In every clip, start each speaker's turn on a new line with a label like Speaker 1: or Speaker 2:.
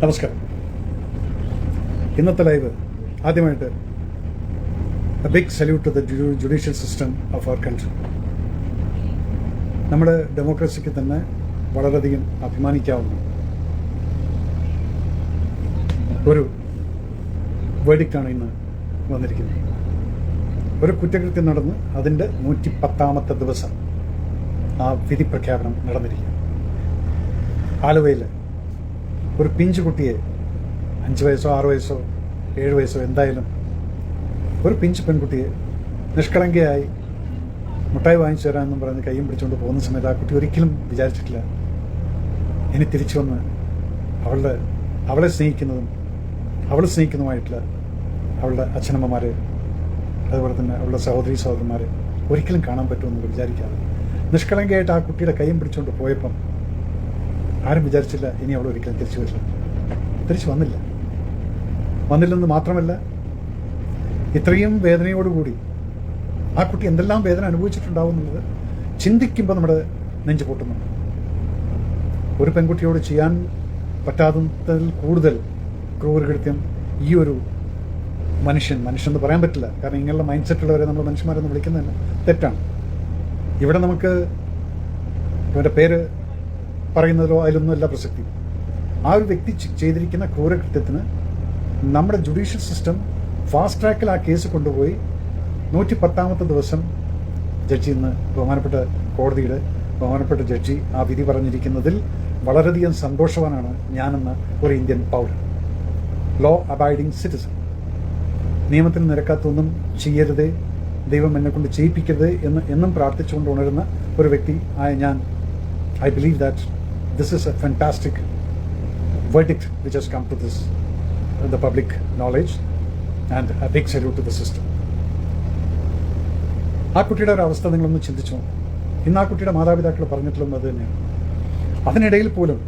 Speaker 1: നമസ്കാരം. ഇന്നത്തെ ലൈവ് ആദ്യമായിട്ട് a big salute to the judicial system of our country നമ്മുടെ ഡെമോക്രസിക്ക് തന്നെ വളരെയധികം അഭിമാനിക്കാവുന്ന ഒരു വേഡിക്റ്റാണ് ഇന്ന് വന്നിരിക്കുന്നത്. ഒരു കുറ്റകൃത്യം നടന്ന് അതിന്റെ നൂറ്റി പത്താമത്തെ ദിവസം ആ വിധി പ്രഖ്യാപനം നടന്നിരിക്കുക ആലുവയിൽ ഒരു പിഞ്ച് കുട്ടിയെ അഞ്ച് വയസ്സോ ആറ് വയസ്സോ ഏഴ് വയസ്സോ എന്തായാലും ഒരു പിഞ്ച് പെൺകുട്ടിയെ നിഷ്കളങ്കയായി മുട്ടായി വാങ്ങിച്ചു തരാമെന്നും പറഞ്ഞ് കയ്യും പിടിച്ചുകൊണ്ട് പോകുന്ന സമയത്ത് ആ കുട്ടി ഒരിക്കലും വിചാരിച്ചിട്ടില്ല. ഇനി തിരിച്ചു വന്ന് അവളുടെ അവളെ സ്നേഹിക്കുന്നതും അവൾ സ്നേഹിക്കുന്നതുമായിട്ടുള്ള അവളുടെ അച്ഛനമ്മമാരെ അതുപോലെ തന്നെ അവളുടെ സഹോദരി സഹോദരന്മാരെ ഒരിക്കലും കാണാൻ പറ്റുമെന്ന് വിചാരിക്കാതെ നിഷ്കളങ്കയായിട്ട് ആ കുട്ടിയുടെ കൈയും പിടിച്ചുകൊണ്ട് പോയപ്പം ആരും വിചാരിച്ചില്ല ഇനി അവൾ ഒരിക്കലും തിരിച്ചു വരില്ല. തിരിച്ചു വന്നില്ല. വന്നില്ലെന്ന് മാത്രമല്ല ഇത്രയും വേദനയോടുകൂടി ആ കുട്ടി എന്തെല്ലാം വേദന അനുഭവിച്ചിട്ടുണ്ടാവും എന്നുള്ളത് ചിന്തിക്കുമ്പോൾ നമ്മുടെ നെഞ്ചു പൊട്ടുന്നു. ഒരു പെൺകുട്ടിയോട് ചെയ്യാൻ പറ്റാത്തതിൽ കൂടുതൽ ക്രൂരകൃത്യം ഈ ഒരു മനുഷ്യൻ മനുഷ്യൻ എന്ന് പറയാൻ പറ്റില്ല. കാരണം ഇങ്ങനെയുള്ള മൈൻഡ് സെറ്റുള്ളവരെ നമ്മൾ മനുഷ്യന്മാരെന്ന് വിളിക്കുന്നതന്നെ തെറ്റാണ്. ഇവിടെ നമുക്ക് ഇവരുടെ പേര് പറയുന്നതിലോ അതിലൊന്നും അല്ല പ്രസക്തി. ആ ഒരു വ്യക്തി ചെയ്തിരിക്കുന്ന ക്രൂരകൃത്യത്തിന് നമ്മുടെ ജുഡീഷ്യൽ സിസ്റ്റം ഫാസ്റ്റ് ട്രാക്കിൽ ആ കേസ് കൊണ്ടുപോയി നൂറ്റി പത്താമത്തെ ദിവസം ജഡ്ജി ഇന്ന് ബഹുമാനപ്പെട്ട കോടതിയുടെ ബഹുമാനപ്പെട്ട ജഡ്ജി ആ വിധി പറഞ്ഞിരിക്കുന്നതിൽ വളരെയധികം സന്തോഷവാനാണ് ഞാനെന്ന ഒരു ഇന്ത്യൻ പൗരൻ. ലോ അബൈഡിങ് സിറ്റിസൺ നിയമത്തിന് നിരക്കാത്തൊന്നും ചെയ്യരുത് ദൈവം എന്നെ കൊണ്ട് ചെയ്യിപ്പിക്കരുത് എന്ന് എന്നും പ്രാർത്ഥിച്ചുകൊണ്ട് ഉണരുന്ന ഒരു വ്യക്തി ആയ ഞാൻ. I believe that this is a fantastic verdict which has come to this uh, the public knowledge and a big salute to the system. ആ കുട്ടിയുടെ ഒരു അവസ്ഥ നിങ്ങളൊന്ന് ചിന്തിച്ചു? ഇന്ന് ആ കുട്ടിയുടെ മാതാപിതാക്കൾ പറഞ്ഞിട്ടുള്ളത് അത് തന്നെയാണ്. അതിനിടയിൽ പോലും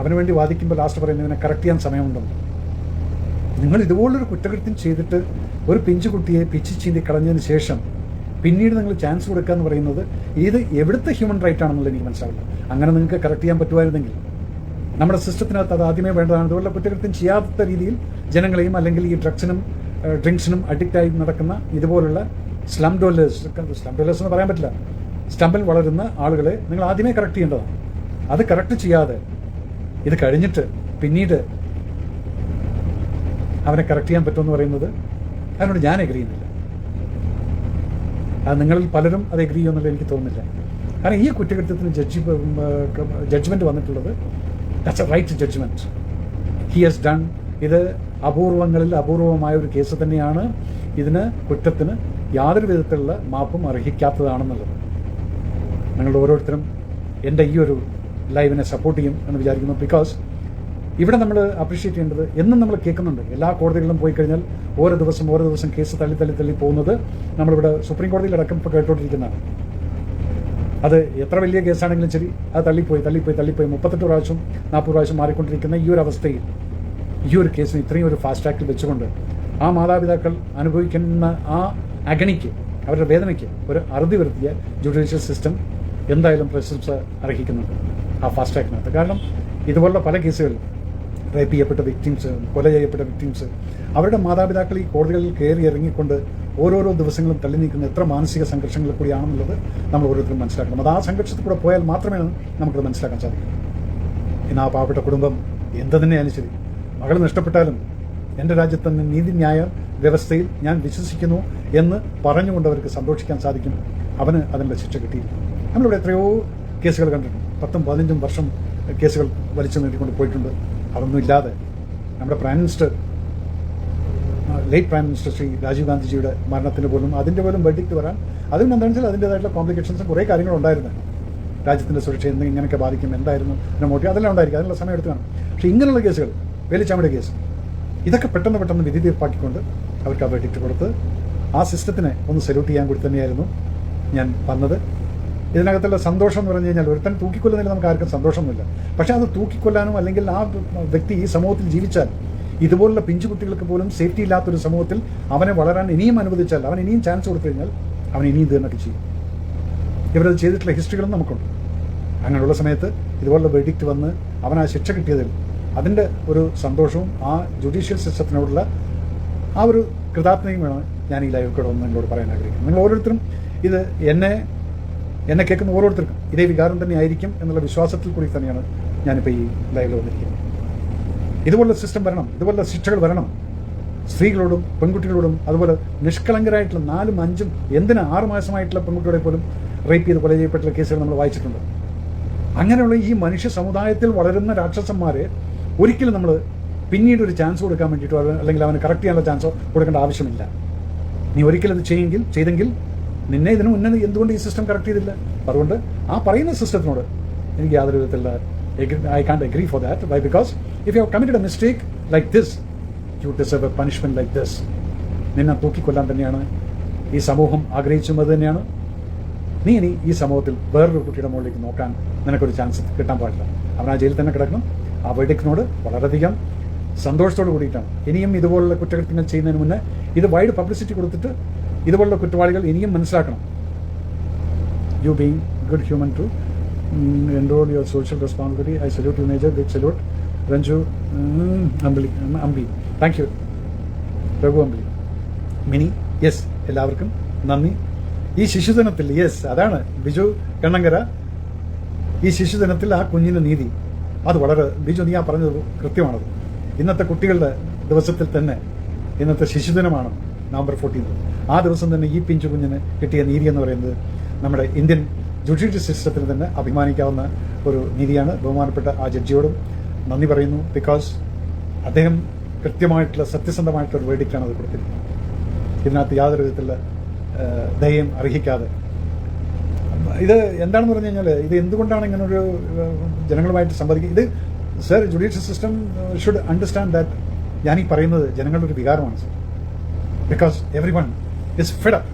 Speaker 1: അവന് വേണ്ടി വാദിക്കുമ്പോൾ ലാസ്റ്റ് പറയുന്നതിനെ കറക്റ്റ് ചെയ്യാൻ സമയമുണ്ടെന്ന് നിങ്ങൾ ഇതുപോലൊരു കുറ്റകൃത്യം ചെയ്തിട്ട് ഒരു പിഞ്ചു കുട്ടിയെ പിച്ചു ചീന്തി കളഞ്ഞതിന് ശേഷം പിന്നീട് നിങ്ങൾ ചാൻസ് കൊടുക്കുക എന്ന് പറയുന്നത് ഇത് എവിടുത്തെ ഹ്യൂമൻ റൈറ്റ് ആണെന്നുള്ളത് എനിക്ക് മനസ്സിലാവില്ല. അങ്ങനെ നിങ്ങൾക്ക് കറക്റ്റ് ചെയ്യാൻ പറ്റുമായിരുന്നെങ്കിൽ. നമ്മുടെ സിസ്റ്റത്തിനകത്ത് അത് ആദ്യമേ വേണ്ടതാണ്. അതുപോലെ കുറ്റകൃത്യം ചെയ്യാത്ത രീതിയിൽ ജനങ്ങളെയും അല്ലെങ്കിൽ ഈ ഡ്രഗ്സിനും ഡ്രിങ്ക്സിനും അഡിക്റ്റായി നടക്കുന്ന ഇതുപോലുള്ള സ്ലം ഡോലേഴ്സ് സ്ലം ഡോലേഴ്സ് എന്ന് പറയാൻ പറ്റില്ല. സ്റ്റമ്പിൽ വളരുന്ന ആളുകളെ നിങ്ങൾ ആദ്യമേ കറക്റ്റ് ചെയ്യേണ്ടതാണ്. അത് കറക്റ്റ് ചെയ്യാതെ ഇത് കഴിഞ്ഞിട്ട് പിന്നീട് അവനെ കറക്റ്റ് ചെയ്യാൻ പറ്റുമെന്ന് പറയുന്നത് അതിനോട് ഞാൻ എഗ്രി ചെയ്യുന്നില്ല. നിങ്ങളിൽ പലരും അത് എഗ്രി ചെയ്യുമെന്നുള്ള എനിക്ക് തോന്നുന്നില്ല. കാരണം ഈ കുറ്റകൃത്യത്തിന് ജഡ്ജി ജഡ്ജ്മെന്റ് വന്നിട്ടുള്ളത് that's a right judgement he has done ഇത് അപൂർവങ്ങളിൽ അപൂർവമായ ഒരു കേസ് തന്നെയാണ് ഇതിന് കുറ്റത്തിന് യാതൊരു വിധത്തിലുള്ള മാപ്പും അർഹിക്കാത്തതാണെന്നുള്ളത്. നിങ്ങളുടെ ഓരോരുത്തരും എന്റെ ഈ ഒരു ലൈവിനെ സപ്പോർട്ട് ചെയ്യും എന്ന് വിചാരിക്കുന്നു ബിക്കോസ് ഇവിടെ നമ്മൾ അപ്രീഷിയേറ്റ് ചെയ്യേണ്ടത് എന്നും നമ്മൾ കേൾക്കുന്നുണ്ട്. എല്ലാ കോടതികളിലും പോയി കഴിഞ്ഞാൽ ഓരോ ദിവസം ഓരോ ദിവസം കേസ് തള്ളി തള്ളി തള്ളി പോകുന്നത് നമ്മളിവിടെ സുപ്രീം കോടതിയിൽ അടക്കം ഇപ്പോൾ കേട്ടോണ്ടിരിക്കുന്നതാണ്. അത് എത്ര വലിയ കേസാണെങ്കിലും ശരി അത് തള്ളിപ്പോയി തള്ളിപ്പോയി തള്ളിപ്പോയി. മുപ്പത്തെട്ട് പ്രാവശ്യം നാൽപ്പത് പ്രാവശ്യം മാറിക്കൊണ്ടിരിക്കുന്ന ഈ ഒരു അവസ്ഥയിൽ ഈ ഒരു കേസിന് ഇത്രയും ഒരു ഫാസ്റ്റ് ട്രാക്കിൽ വെച്ചുകൊണ്ട് ആ മാതാപിതാക്കൾ അനുഭവിക്കുന്ന ആ അഗണിക്ക് അവരുടെ വേദനയ്ക്ക് ഒരു അറുതി വരുത്തിയ ജുഡീഷ്യൽ സിസ്റ്റം എന്തായാലും പ്രശംസ അർഹിക്കുന്നുണ്ട് ആ ഫാസ്റ്റ് ട്രാക്കിനകത്ത് കാരണം ഇതുപോലുള്ള പല കേസുകളിലും റേപ്പ് ചെയ്യപ്പെട്ട വിക്ടിംസ് കൊല ചെയ്യപ്പെട്ട വിക്ടിംസ് അവരുടെ മാതാപിതാക്കൾ ഈ കോടതികളിൽ കയറി ഇറങ്ങിക്കൊണ്ട് ഓരോരോ ദിവസങ്ങളും തള്ളി നീക്കുന്ന എത്ര മാനസിക സംഘർഷങ്ങൾ കൂടിയാണെന്നുള്ളത് നമ്മൾ ഓരോരുത്തരും മനസ്സിലാക്കണം. അത് ആ സംഘർഷത്തിൽ കൂടെ പോയാൽ മാത്രമേ നമുക്കത് മനസ്സിലാക്കാൻ സാധിക്കൂ. ഇന്ന് ആ പാവപ്പെട്ട കുടുംബം എന്ത് തന്നെയാലും ശരി. മകൾ നഷ്ടപ്പെട്ടാലും എന്റെ രാജ്യത്ത് നീതിന്യായ വ്യവസ്ഥയിൽ ഞാൻ വിശ്വസിക്കുന്നു എന്ന് പറഞ്ഞുകൊണ്ട് അവർക്ക് സന്തോഷിക്കാൻ സാധിക്കും. അവന് അതിന്റെ ശിക്ഷ കിട്ടിയിരിക്കും നമ്മളിവിടെ എത്രയോ കേസുകൾ കണ്ടിട്ടുണ്ട്. പത്തും പതിനഞ്ചും വർഷം കേസുകൾ വലിച്ചു നീട്ടിക്കൊണ്ട് പോയിട്ടുണ്ട്. അതൊന്നും ഇല്ലാതെ നമ്മുടെ prime minister late prime minister Shri Rajiv ഗാന്ധിജിയുടെ മരണത്തിന് പോലും അതിന്റെ പോലും വെഡിക്റ്റ് വരാൻ അതിന് എന്താണെന്ന് വെച്ചാൽ അതിന്റെതായിട്ടുള്ള കോംപ്ലിക്കേഷൻസ് കുറേ കാര്യങ്ങളുണ്ടായിരുന്നു രാജ്യത്തിന്റെ സുരക്ഷ എന്ത് ഇങ്ങനെയൊക്കെ ബാധിക്കും എന്തായിരുന്നു അതിനെ മോട്ടി അതെല്ലാം ഉണ്ടായിരിക്കും അതിനുള്ള സമയം എടുത്തു കാണും. പക്ഷേ ഇങ്ങനെയുള്ള കേസുകൾ വേലിച്ചാമയുടെ കേസ് ഇതൊക്കെ പെട്ടെന്ന് പെട്ടെന്ന് വിധി തീർപ്പാക്കിക്കൊണ്ട് അവർക്ക് ആ വെഡിക്റ്റ് കൊടുത്ത് ആ സിസ്റ്റത്തിനെ ഒന്ന് സല്യൂട്ട് ചെയ്യാൻ കൂടി തന്നെയായിരുന്നു ഞാൻ വന്നത്. ഇതിനകത്തുള്ള സന്തോഷം എന്ന് പറഞ്ഞു കഴിഞ്ഞാൽ ഒരുത്തൻ തൂക്കിക്കൊല്ലുന്നതിൽ നമുക്ക് ആർക്കും സന്തോഷമൊന്നുമില്ല. പക്ഷേ അത് തൂക്കിക്കൊല്ലാനും അല്ലെങ്കിൽ ആ വ്യക്തി ഈ സമൂഹത്തിൽ ജീവിച്ചാൽ ഇതുപോലുള്ള പിഞ്ചു കുട്ടികൾക്ക് പോലും സേഫ്റ്റി ഇല്ലാത്തൊരു സമൂഹത്തിൽ അവനെ വളരാൻ ഇനിയും അനുവദിച്ചാൽ അവൻ ഇനിയും ചാൻസ് കൊടുത്തു കഴിഞ്ഞാൽ അവൻ ഇനിയും ഇത് ചെയ്യും. ഇവരത് ചെയ്തിട്ടുള്ള ഹിസ്റ്ററികളും നമുക്കുണ്ട്. അങ്ങനെയുള്ള സമയത്ത് ഇതുപോലുള്ള വെഡിക്റ്റ് വന്ന് അവൻ ആ ശിക്ഷ കിട്ടിയതിൽ അതിന്റെ ഒരു സന്തോഷവും ആ ജുഡീഷ്യൽ സിസ്റ്റത്തിനോടുള്ള ആ ഒരു വേണം ഞാൻ ഈ ലൈവ് കൂടെ ഒന്ന് നിങ്ങളോട് പറയാൻ ആഗ്രഹിക്കുന്നത്. നിങ്ങൾ ഓരോരുത്തരും ഇത് എന്നെ എന്നെ കേൾക്കുന്ന ഓരോരുത്തർക്കും ഇതേ വികാരം തന്നെ ആയിരിക്കും എന്നുള്ള വിശ്വാസത്തിൽ കൂടി തന്നെയാണ് ഞാനിപ്പോൾ ഈ ലൈവിൽ വന്നിരിക്കുന്നത്. ഇതുപോലുള്ള സിസ്റ്റം വരണം ഇതുപോലുള്ള ശിക്ഷകൾ വരണം. സ്ത്രീകളോടും പെൺകുട്ടികളോടും അതുപോലെ നിഷ്കളങ്കരായിട്ടുള്ള നാലും അഞ്ചും എന്തിനാ ആറ് മാസമായിട്ടുള്ള പെൺകുട്ടികളെ പോലും റേപ്പ് ചെയ്ത് കൊല ചെയ്യപ്പെട്ടുള്ള കേസുകൾ നമ്മൾ വായിച്ചിട്ടുണ്ട്. അങ്ങനെയുള്ള ഈ മനുഷ്യ സമുദായത്തിൽ വളരുന്ന രാക്ഷസന്മാരെ ഒരിക്കലും നമ്മൾ പിന്നീട് ഒരു ചാൻസ് കൊടുക്കാൻ വേണ്ടിയിട്ടോ അല്ലെങ്കിൽ അവന് കറക്റ്റ് ചെയ്യാനുള്ള ചാൻസോ കൊടുക്കേണ്ട ആവശ്യമില്ല. നീ ഒരിക്കലും അത് ചെയ്യെങ്കിൽ ചെയ്തെങ്കിൽ നിന്നെ ഇതിനു മുന്നേ എന്തുകൊണ്ട് ഈ സിസ്റ്റം കറക്റ്റ് ചെയ്തില്ല? അതുകൊണ്ട് ആ പറയുന്ന സിസ്റ്റത്തിനോട് എനിക്ക് യാതൊരു വിധത്തിലുള്ള I can't agree for that why because if you have committed a mistake like this you deserve a punishment like this നിന്നെ തൂക്കിക്കൊല്ലാൻ തന്നെയാണ്. ഈ സമൂഹം ആഗ്രഹിച്ചും അത് തന്നെയാണ്. നീ ഇനി ഈ സമൂഹത്തിൽ വേറൊരു കുട്ടിയുടെ മുകളിലേക്ക് നോക്കാൻ നിനക്കൊരു ചാൻസ് കിട്ടാൻ പാടില്ല. അവൻ ആ ജയിലിൽ തന്നെ കിടക്കണം. ആ വെഡിക്കിനോട് വളരെയധികം സന്തോഷത്തോട് കൂടിയിട്ടാണ്. ഇനിയും ഇതുപോലുള്ള കുറ്റകൃത്യങ്ങൾ ചെയ്യുന്നതിന് മുന്നേ ഇത് വൈഡ് പബ്ലിസിറ്റി കൊടുത്തിട്ട് ഇതുപോലുള്ള കുറ്റവാളികൾ ഇനിയും മനസ്സിലാക്കണം. You being good human to enrol your social responsibility I salute you major big salute Ranju Ambili Ambi thank you Raghu Ambili Mini yes എല്ലാവർക്കും നന്ദി. ഈ ശിശുദിനത്തിൽ യെസ് അതാണ് ബിജു കണ്ണങ്കര. ഈ ശിശുദിനത്തിൽ ആ കുഞ്ഞിന് നീതി. അത് വളരെ ബിജു നീ ആ പറഞ്ഞത് കൃത്യമാണത്. ഇന്നത്തെ കുട്ടികളുടെ ദിവസത്തിൽ തന്നെ ഇന്നത്തെ ശിശുദിനമാണ്. നവംബർ ഫോർട്ടീൻ ആ ദിവസം തന്നെ ഈ പിഞ്ചു കുഞ്ഞിന് കിട്ടിയ നീതി എന്ന് പറയുന്നത് നമ്മുടെ ഇന്ത്യൻ ജുഡീഷ്യൽ സിസ്റ്റത്തിന് തന്നെ അഭിമാനിക്കാവുന്ന ഒരു നീതിയാണ്. ബഹുമാനപ്പെട്ട ആ ജഡ്ജിയോടും നന്ദി പറയുന്നു. ബിക്കോസ് അദ്ദേഹം കൃത്യമായിട്ടുള്ള സത്യസന്ധമായിട്ടുള്ള ഒരു വേടിക്കാണ് അത് കൊടുത്തിരിക്കുന്നത്. ഇതിനകത്ത് യാതൊരു വിധത്തിലുള്ള ദയം അർഹിക്കാതെ. ഇത് എന്താണെന്ന് പറഞ്ഞു കഴിഞ്ഞാൽ ഇത് എന്തുകൊണ്ടാണ് ഇങ്ങനെ ഒരു ജനങ്ങളുമായിട്ട് സംവദിക്കുക? ഇത് sir judicial system should understand that ഞാനീ പറയുന്നത് ജനങ്ങളുടെ ഒരു വികാരമാണ് sir because everyone is fed up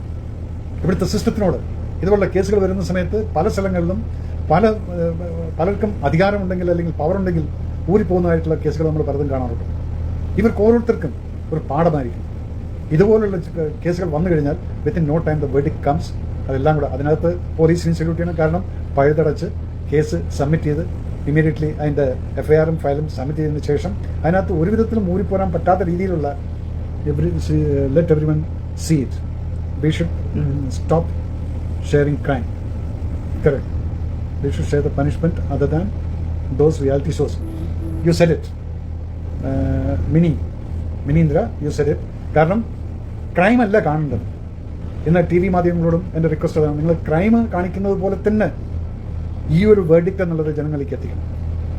Speaker 1: ഇവിടുത്തെ സിസ്റ്റത്തിനോട് ഇതുപോലുള്ള കേസുകൾ വരുന്ന സമയത്ത് പല സ്ഥലങ്ങളിലും പല പലർക്കും അധികാരമുണ്ടെങ്കിൽ അല്ലെങ്കിൽ പവർ ഉണ്ടെങ്കിൽ ഊരിപ്പോകുന്നതായിട്ടുള്ള കേസുകൾ നമ്മൾ പലതും കാണാറുണ്ട്. ഇവർക്ക് ഓരോരുത്തർക്കും ഒരു പാഠമായിരിക്കും. ഇതുപോലുള്ള കേസുകൾ വന്നു കഴിഞ്ഞാൽ within no time the verdict comes അതെല്ലാം കൂടെ അതിനകത്ത് പോലീസ് ഇൻസ്റ്റിറ്റ്യൂട്ട് ചെയ്യണം. കാരണം പഴുതടച്ച് കേസ് സബ്മിറ്റ് ചെയ്ത് ഇമീഡിയറ്റ്ലി അതിന്റെ എഫ്ഐആറും ഫയലും സബ്മിറ്റ് ചെയ്തതിന് ശേഷം അതിനകത്ത് ഒരു വിധത്തിലും ഊരിപ്പോരാൻ പറ്റാത്ത രീതിയിലുള്ള every let everyone see it. We should should stop sharing crime. correct. We should share the punishment other than those reality shows. You said it. Uh, mini മിനീന്ദ്ര you said it കാരണം crime അല്ല കാണേണ്ടത്. ഇന്ന് T V മാധ്യമങ്ങളോടും എന്റെ request അതാണ്. നിങ്ങൾ crime കാണിക്കുന്നത് പോലെ തന്നെ ഈ ഒരു വേർഡിക്റ്റ് എന്നുള്ളത് ജനങ്ങളിലേക്ക് എത്തിക്കണം.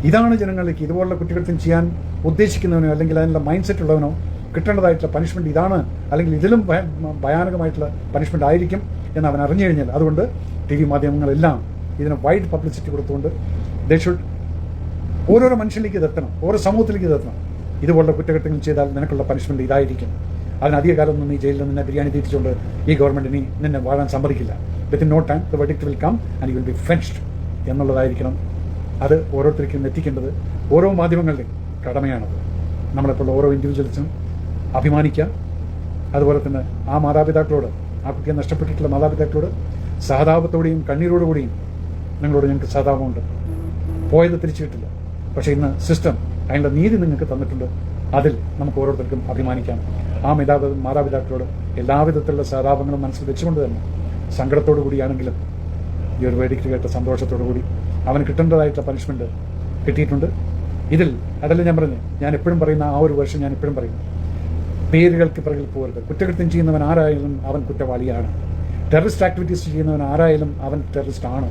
Speaker 1: ഇതാണ് ജനങ്ങളിലേക്ക് ഇതുപോലുള്ള കുറ്റകൃത്യം ചെയ്യാൻ ഉദ്ദേശിക്കുന്നവനോ അല്ലെങ്കിൽ അതിനുള്ള മൈൻഡ് സെറ്റ് ഉള്ളവനോ കിട്ടേണ്ടതായിട്ടുള്ള പണിഷ്മെന്റ് ഇതാണ് അല്ലെങ്കിൽ ഇതിലും ഭയ- ഭയാനകമായിട്ടുള്ള പണിഷ്മെന്റ് ആയിരിക്കും എന്ന് അവൻ അറിഞ്ഞു കഴിഞ്ഞാൽ. അതുകൊണ്ട് ടി വി മാധ്യമങ്ങളെല്ലാം ഇതിന് വൈഡ് പബ്ലിസിറ്റി കൊടുത്തുകൊണ്ട് ദേ ഷുഡ് ഓരോരോ മനുഷ്യനിലേക്ക് ഇതെത്തണം ഓരോ സമൂഹത്തിലേക്ക് ഇതെത്തണം ഇതുപോലുള്ള കുറ്റകൃത്യങ്ങൾ ചെയ്താൽ നിനക്കുള്ള പണിഷ്മെന്റ് ഇതായിരിക്കും. അതിന് അധിക കാലം ഒന്നും നീ ജയിലിൽ നിന്ന് ബിരിയാണി തീറ്റിച്ചുകൊണ്ട് ഈ ഗവൺമെന്റ് ഇനി നിന്നെ വാഴാൻ സമ്മതിക്കില്ല. Within no time the verdict will come and you will be finished എന്നുള്ളതായിരിക്കണം. അത് ഓരോരുത്തർക്കും എത്തിക്കേണ്ടത് ഓരോ മാധ്യമങ്ങളുടെയും കടമയാണത്. നമ്മളെപ്പോൾ ഓരോ ഇൻഡിവിജ്വൽസിനും അഭിമാനിക്കാം അതുപോലെ തന്നെ ആ മാതാപിതാക്കളോട് ആ കുട്ടിയെ നഷ്ടപ്പെട്ടിട്ടുള്ള മാതാപിതാക്കളോട് സഹതാപത്തോടെയും കണ്ണീരോടുകൂടിയും നിങ്ങളോട് ഞങ്ങൾക്ക് സഹതാപമുണ്ട്. പോയത് തിരിച്ചു കിട്ടില്ല. പക്ഷേ ഇന്ന് സിസ്റ്റം അതിനുള്ള നീതി നിങ്ങൾക്ക് തന്നിട്ടുണ്ട്. അതിൽ നമുക്ക് ഓരോരുത്തർക്കും അഭിമാനിക്കാം. ആ മിതാ മാതാപിതാക്കളോട് എല്ലാവിധത്തിലുള്ള സഹതാപങ്ങളും മനസ്സിൽ വെച്ചുകൊണ്ട് തന്നെ സങ്കടത്തോടു കൂടിയാണെങ്കിലും ഈ ഒരു വേദിക്ക് കേട്ട സന്തോഷത്തോടു കൂടി അവന് കിട്ടേണ്ടതായിട്ടുള്ള പനിഷ്മെന്റ് കിട്ടിയിട്ടുണ്ട്. ഇതിൽ അതല്ല ഞാൻ പറഞ്ഞു? ഞാൻ എപ്പോഴും പറയുന്ന ആ ഒരു വേർഷൻ ഞാൻ എപ്പോഴും പറയുന്നു. പേരുകൾക്ക് പിറകിൽ പോകരുത്. കുറ്റകൃത്യം ചെയ്യുന്നവൻ ആരായാലും അവൻ കുറ്റവാളിയാണ്. ടെററിസ്റ്റ് ആക്ടിവിറ്റീസ് ചെയ്യുന്നവൻ ആരായാലും അവൻ ടെററിസ്റ്റ് ആണ്.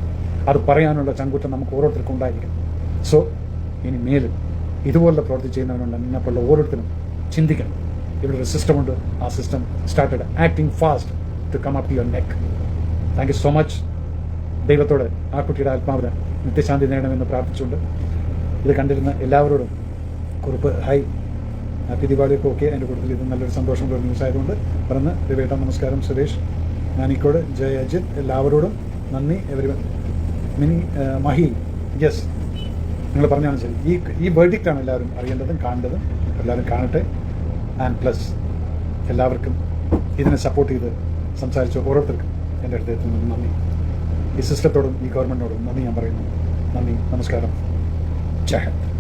Speaker 1: അത് പറയാനുള്ള ചങ്കുറ്റം നമുക്ക് ഓരോരുത്തർക്കും ഉണ്ടായിരിക്കും. സോ ഇനി മേലും ഇതുപോലുള്ള പ്രവൃത്തി ചെയ്യുന്നവനുണ്ട്. നിന്നെപ്പോലുള്ള ഓരോരുത്തരും ചിന്തിക്കണം. ഇവിടെ ഒരു സിസ്റ്റമുണ്ട് ആ system started acting fast to come up your neck thank you so much ദൈവത്തോട് ആ കുട്ടിയുടെ ആത്മാവിന് നിത്യശാന്തി നേടണമെന്ന് പ്രാർത്ഥിച്ചുകൊണ്ട് ഇത് കണ്ടിരുന്ന എല്ലാവരോടും കുറിപ്പ്. ഹായ് ഹാപ്പി ദീപാവലിയൊക്കെ ഓക്കെ. അതിന്റെ കൂട്ടത്തിൽ ഇത് നല്ലൊരു സന്തോഷമുള്ള ഒരു ന്യൂസ് ആയതുകൊണ്ട് പറഞ്ഞ് ദിവേട്ട നമസ്കാരം. സുരേഷ് നാനിക്കോട് ജയ അജിത് എല്ലാവരോടും നന്ദി. എവരി മിനി മഹി യെസ്. നിങ്ങൾ പറഞ്ഞാണ് ശരി. ഈ ഈ വേർഡിക്റ്റാണ് എല്ലാവരും അറിയേണ്ടതും കാണേണ്ടതും. എല്ലാവരും കാണട്ടെ. ആൻഡ് പ്ലസ് എല്ലാവർക്കും ഇതിനെ സപ്പോർട്ട് ചെയ്ത് സംസാരിച്ച ഓരോരുത്തർക്കും എന്റെ ഹൃദയത്തിൽ നിന്ന് നന്ദി. ഈ സിസ്റ്റത്തോടും ഈ ഗവൺമെന്റിനോടും നന്ദി ഞാൻ പറയുന്നു. നന്ദി. നമസ്കാരം. ജയ്